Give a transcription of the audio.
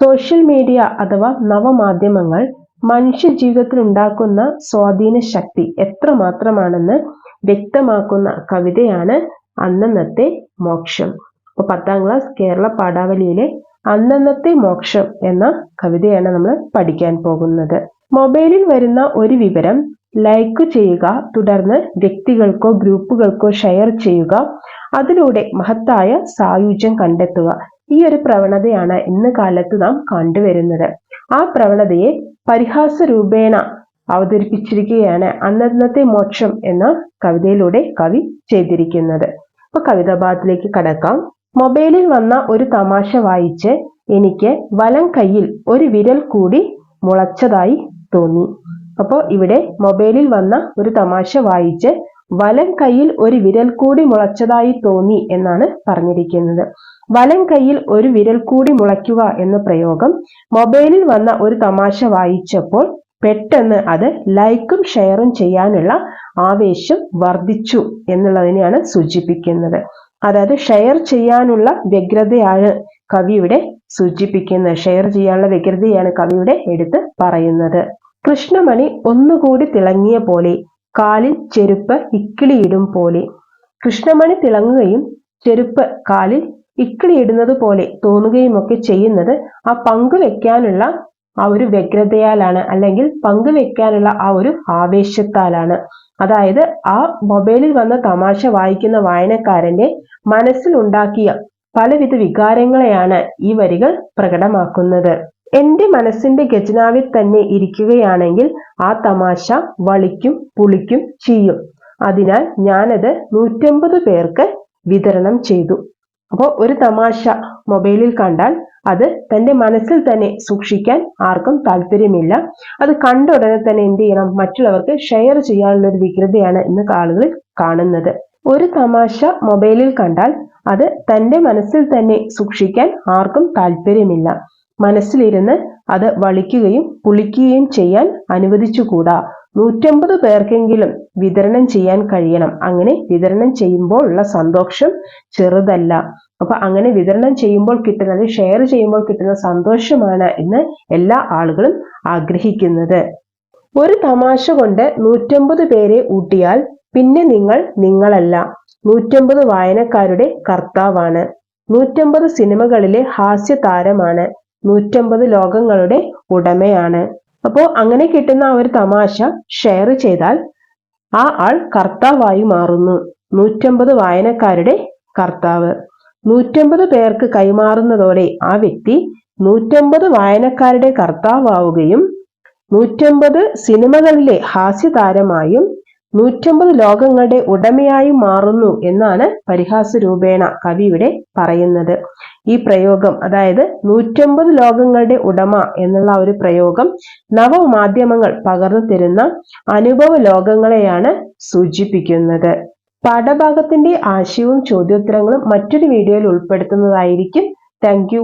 Social media അഥവാ നവമാധ്യമങ്ങൾ മനുഷ്യ ജീവിതത്തിൽ ഉണ്ടാക്കുന്ന സ്വാധീന ശക്തി എത്രമാത്രമാണെന്ന് വ്യക്തമാക്കുന്ന കവിതയാണ് അന്നന്നത്തെ മോക്ഷം. അപ്പൊ പത്താം ക്ലാസ് കേരള പാഠാവലിയിലെ അന്നന്നത്തെ മോക്ഷം എന്ന കവിതയാണ് നമ്മൾ പഠിക്കാൻ പോകുന്നത്. മൊബൈലിൽ വരുന്ന ഒരു വിവരം ലൈക്ക് ചെയ്യുക തുടർന്ന് വ്യക്തികൾക്കോ ഗ്രൂപ്പുകൾക്കോ ഷെയർ ചെയ്യുക അതിലൂടെ മഹത്തായ സായുജ്യം കണ്ടെത്തുക. ഈ ഒരു പ്രവണതയാണ് ഇന്ന് കാലത്ത് നാം കണ്ടുവരുന്നത്. ആ പ്രവണതയെ പരിഹാസ രൂപേണ അവതരിപ്പിച്ചിരിക്കുകയാണ് അന്നന്നത്തെ മോക്ഷം എന്ന കവിതയിലൂടെ കവി ചെയ്തിരിക്കുന്നത്. അപ്പൊ കവിതാഭാഗത്തിലേക്ക് കടക്കാം. മൊബൈലിൽ വന്ന ഒരു തമാശ വായിച്ച് എനിക്ക് വലം കയ്യിൽ ഒരു വിരൽ കൂടി മുളച്ചതായി തോന്നി. അപ്പോൾ ഇവിടെ മൊബൈലിൽ വന്ന ഒരു തമാശ വായിച്ച് വലം കയ്യിൽ ഒരു വിരൽ കൂടി മുളച്ചതായി തോന്നി എന്നാണ് പറഞ്ഞിരിക്കുന്നത്. വലം കൈയിൽ ഒരു വിരൽ കൂടി മുളയ്ക്കുക എന്ന പ്രയോഗം മൊബൈലിൽ വന്ന ഒരു തമാശ വായിച്ചപ്പോൾ പെട്ടെന്ന് അത് ലൈക്കും ഷെയറും ചെയ്യാനുള്ള ആവേശം വർദ്ധിച്ചു എന്നുള്ളതിനെയാണ് സൂചിപ്പിക്കുന്നത്. അതായത് ഷെയർ ചെയ്യാനുള്ള വ്യഗ്രതയാണ് കവിയുടെ സൂചിപ്പിക്കുന്നത്. ഷെയർ ചെയ്യാനുള്ള വ്യഗ്രതയാണ് കവിയുടെ എടുത്ത് പറയുന്നത്. കൃഷ്ണമണി ഒന്നുകൂടി തിളങ്ങിയ പോലെ കാലിൽ ചെരുപ്പ് ഇക്കിളിയിടും പോലെ. കൃഷ്ണമണി തിളങ്ങുകയും ചെരുപ്പ് കാലിൽ ഇക്കിളിയിടുന്നത് പോലെ തോന്നുകയുമൊക്കെ ചെയ്യുന്നത് ആ പങ്കുവെക്കാനുള്ള ആ ഒരു വ്യഗ്രതയാലാണ്. അല്ലെങ്കിൽ പങ്കുവെക്കാനുള്ള ആ ഒരു ആവേശത്താലാണ്. അതായത് ആ മൊബൈലിൽ വന്ന തമാശ വായിക്കുന്ന വായനക്കാരന്റെ മനസ്സിലുണ്ടാക്കിയ പലവിധ വികാരങ്ങളെയാണ് ഈ വരികൾ പ്രകടമാക്കുന്നത്. എന്റെ മനസ്സിന്റെ ഖജനാവിൽ തന്നെ ഇരിക്കുകയാണെങ്കിൽ ആ തമാശ വളിക്കും പുളിക്കും ചെയ്യും. അതിനാൽ ഞാനത് നൂറ്റമ്പത് പേർക്ക് വിതരണം ചെയ്തു. അപ്പോൾ ഒരു തമാശ മൊബൈലിൽ കണ്ടാൽ അത് തന്റെ മനസ്സിൽ തന്നെ സൂക്ഷിക്കാൻ ആർക്കും താല്പര്യമില്ല. അത് കണ്ട ഉടനെ തന്നെ എന്ത് ചെയ്യണം? മറ്റുള്ളവർക്ക് ഷെയർ ചെയ്യാനുള്ള ഒരു വികൃതിയാണ് ഇന്ന് ആളുകൾ കാണുന്നത്. ഒരു തമാശ മൊബൈലിൽ കണ്ടാൽ അത് തന്റെ മനസ്സിൽ തന്നെ സൂക്ഷിക്കാൻ ആർക്കും താല്പര്യമില്ല. മനസ്സിലിരുന്ന് അത് വളിക്കുകയും പുളിക്കുകയും ചെയ്യാൻ അനുവദിച്ചുകൂടാ? നൂറ്റമ്പത് പേർക്കെങ്കിലും വിതരണം ചെയ്യാൻ കഴിയണം. അങ്ങനെ വിതരണം ചെയ്യുമ്പോൾ ഉള്ള സന്തോഷം ചെറുതല്ല. അപ്പൊ അങ്ങനെ വിതരണം ചെയ്യുമ്പോൾ കിട്ടുന്നത് ഷെയർ ചെയ്യുമ്പോൾ കിട്ടുന്ന സന്തോഷമാണ് എന്ന് എല്ലാ ആളുകളും ആഗ്രഹിക്കുന്നത്. ഒരു തമാശ കൊണ്ട് നൂറ്റമ്പത് പേരെ ഊട്ടിയാൽ പിന്നെ നിങ്ങൾ നിങ്ങളല്ല. നൂറ്റമ്പത് വായനക്കാരുടെ കർത്താവാണ്. നൂറ്റമ്പത് സിനിമകളിലെ ഹാസ്യ താരമാണ് നൂറ്റമ്പത് ലോകങ്ങളുടെ ഉടമയാണ്. അപ്പോൾ അങ്ങനെ കിട്ടുന്ന ആ ഒരു തമാശ ഷെയർ ചെയ്താൽ ആ ആൾ കർത്താവായി മാറുന്നു. നൂറ്റമ്പത് വായനക്കാരുടെ കർത്താവ്. നൂറ്റമ്പത് പേർക്ക് കൈമാറുന്നതോടെ ആ വ്യക്തി നൂറ്റമ്പത് വായനക്കാരുടെ കർത്താവുകയും നൂറ്റമ്പത് സിനിമകളിലെ ഹാസ്യതാരമായും നൂറ്റമ്പത് ലോകങ്ങളുടെ ഉടമയായി മാറുന്നു എന്നാണ് പരിഹാസ രൂപേണ കവി ഇവിടെ പറയുന്നത്. ഈ പ്രയോഗം അതായത് നൂറ്റമ്പത് ലോകങ്ങളുടെ ഉടമ എന്നുള്ള ഒരു പ്രയോഗം നവമാധ്യമങ്ങൾ പകർന്നു തരുന്ന അനുഭവ ലോകങ്ങളെയാണ് സൂചിപ്പിക്കുന്നത്. പാഠഭാഗത്തിന്റെ ആശയവും ചോദ്യോത്തരങ്ങളും മറ്റൊരു വീഡിയോയിൽ ഉൾപ്പെടുത്തുന്നതായിരിക്കും. താങ്ക്